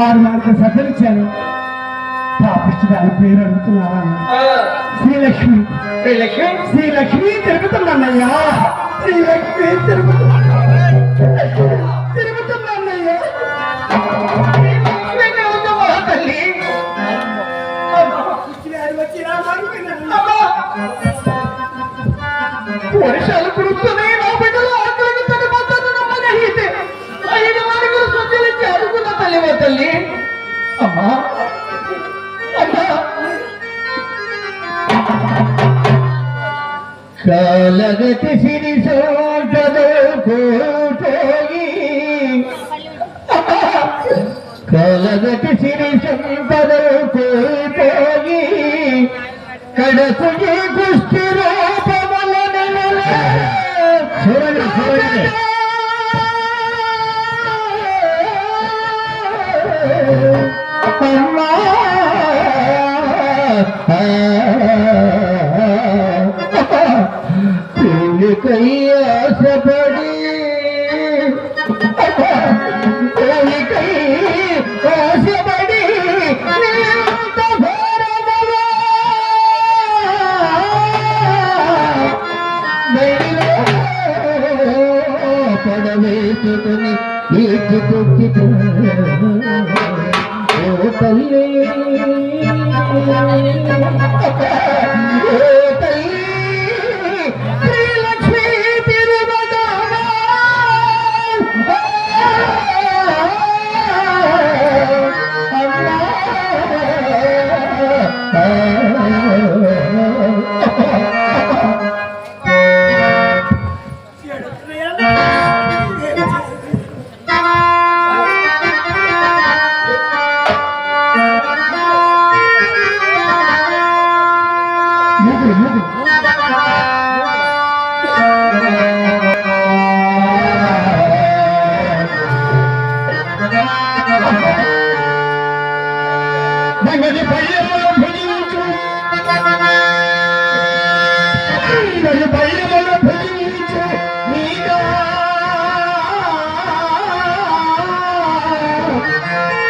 ఆరు నాలుగు సద్దలిచ్చాను పాపిష్టి దాని పేరు అడుగుతున్నారా అన్న? శ్రీలక్ష్మి. శ్రీలక్ష్మి? శ్రీలక్ష్మి తిరుగుతున్నానయ్యా. శ్రీలక్ష్మి తిరుగుతున్నా తిరుగుతున్నానయ్యా. తల్లి వర్షాలు కురుస్తున్నాయి కాలగతి సిరి సోటదో కోటోగి కాలగతి సిరి కోల్పోయి కడకు కుష్టి کيه اس बड़ी? कोई کيه اس बड़ी? ناں تاھ ورن وے وے اپنا ویکھ تونی ویکھ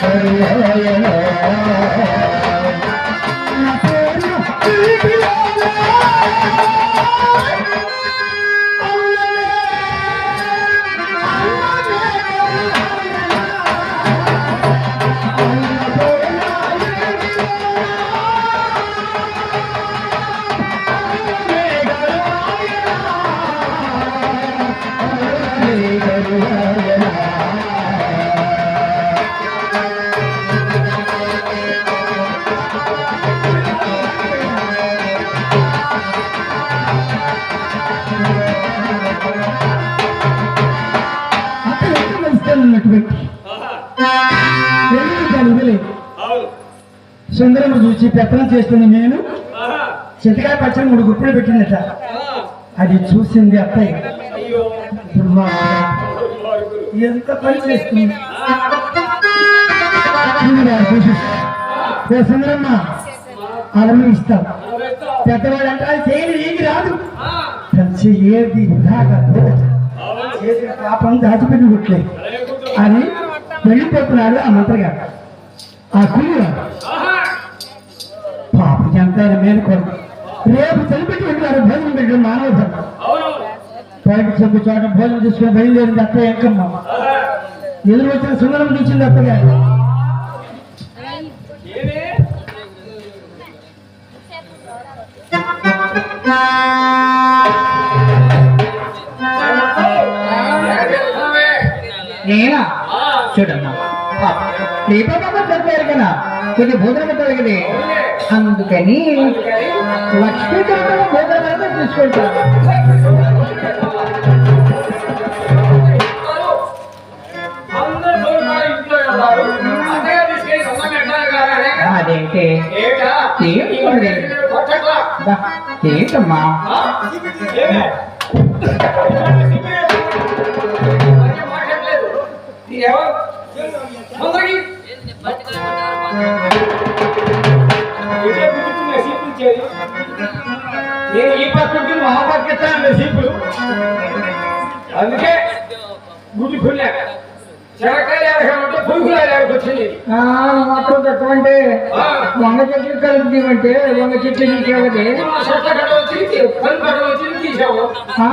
జయ ఉన్నటువంటి సుందరము చూసి పెత్తనం చేస్తున్న నేను. చింతకాయ పచ్చడి మూడు గుప్పులు పెట్టిందట అది చూసింది అత్తయ్య. ఎంత పని చేస్తుంది? సుందరమ్మ అలము ఇస్తాం. పెద్దవాడు అంటే చేయని ఏమి రాదు. ఏది చేసిన పాపం దాచిపెట్టి గుట్లే అని వెళ్ళిపోతున్నాడు ఆ మంత్రి గారు. ఆ కులివాడు పాప ఎంత మేలు మేలుకోండి రేపు చనిపెట్టి వెళ్ళారు భోజనం పెట్టడం మానవ ధర్మం. బయట చెప్పు చోట భోజనం తీసుకుని బయలుదేరింది అత్త ఎంకమ్మ ఎదురు వచ్చిన సుందరం చూసింది అత్తగారు నేనా దీపమ్మ చెప్పారు కదా కొన్ని భోజనం తొలగింది అందుకని. లక్ష్మీకరణ భోజనం తీసుకుంటాను అదేంటి? ఏంటి? బా, ఏంటమ్మా? నేను ఈ పక్కకి మా పక్క ఇస్తాను సీపులు అందుకే గుడి కొన్నా చెరకాయలు ఎరగమంటే పురుగులు ఎరగొచ్చింది ఆ, మాత్రం తక్కువంటే వంగ చెట్లు కలుపుతామంటే వంగ చెట్లు నీకేవది చెట్ల కడ వచ్చి కళ్ళు తీసావు ఆ?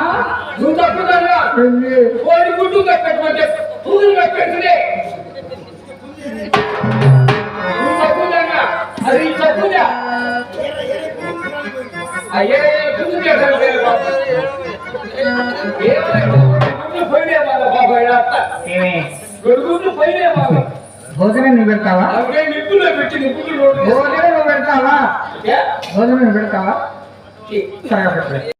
నువ్వు? కోడి గుడ్డు కట్టమంటే పురుగులు కట్టండి వాళ్ళు భోజనం నువ్వు పెడతావా అందుకే నిప్పులో పెట్టి నిప్పులు రోడ్డు భోజనం నువ్వు పెడతావా భోజనం నువ్వు పెడతావా సరే పెట్టు.